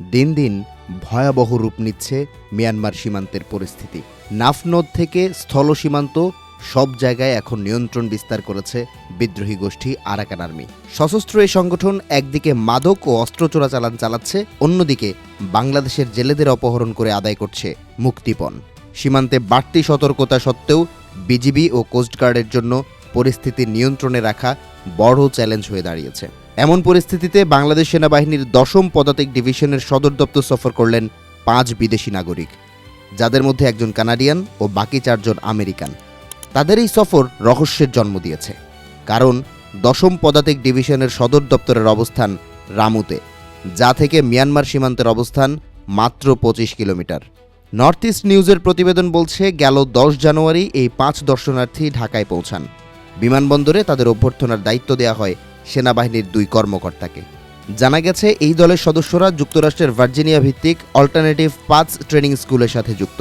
দিন দিন ভয়াবহ রূপ নিচ্ছে মিয়ানমার সীমান্তের পরিস্থিতি। নাফনদ থেকে স্থল সীমান্ত সব জায়গায় এখন নিয়ন্ত্রণ বিস্তার করেছে বিদ্রোহী গোষ্ঠী আরাকান আর্মি। সশস্ত্র এই সংগঠন একদিকে মাদক ও অস্ত্র চোরাচালান চালাচ্ছে, অন্যদিকে বাংলাদেশের জেলেদের অপহরণ করে আদায় করছে মুক্তিপণ। সীমান্তে বাড়তি সতর্কতা সত্ত্বেও বিজিবি ও কোস্টগার্ডের জন্য পরিস্থিতি নিয়ন্ত্রণে রাখা বড় চ্যালেঞ্জ হয়ে দাঁড়িয়েছে। এমন পরিস্থিতিতে বাংলাদেশ সেনাবাহিনীর দশম পদাতিক ডিভিশনের সদর দপ্তর সফর করলেন পাঁচ বিদেশি নাগরিক, যাদের মধ্যে একজন কানাডিয়ান ও বাকি চারজন আমেরিকান। তাদের এই সফর রহস্যের জন্ম দিয়েছে, কারণ দশম পদাতিক ডিভিশনের সদর দপ্তরের অবস্থান রামুতে, যা থেকে মিয়ানমার সীমান্তের অবস্থান মাত্র পঁচিশ কিলোমিটার। নর্থ ইস্ট নিউজের প্রতিবেদন বলছে, গেল দশ জানুয়ারি এই পাঁচ দর্শনার্থী ঢাকায় পৌঁছান। বিমানবন্দরে তাদের অভ্যর্থনার দায়িত্ব দেওয়া হয় সেনাবাহিনীর দুই কর্মকর্তাকে। জানা গেছে, এই দলের সদস্যরা যুক্তরাষ্ট্রের ভার্জিনিয়া ভিত্তিক অল্টারনেটিভ পাঁচ ট্রেনিং স্কুলের সাথে যুক্ত।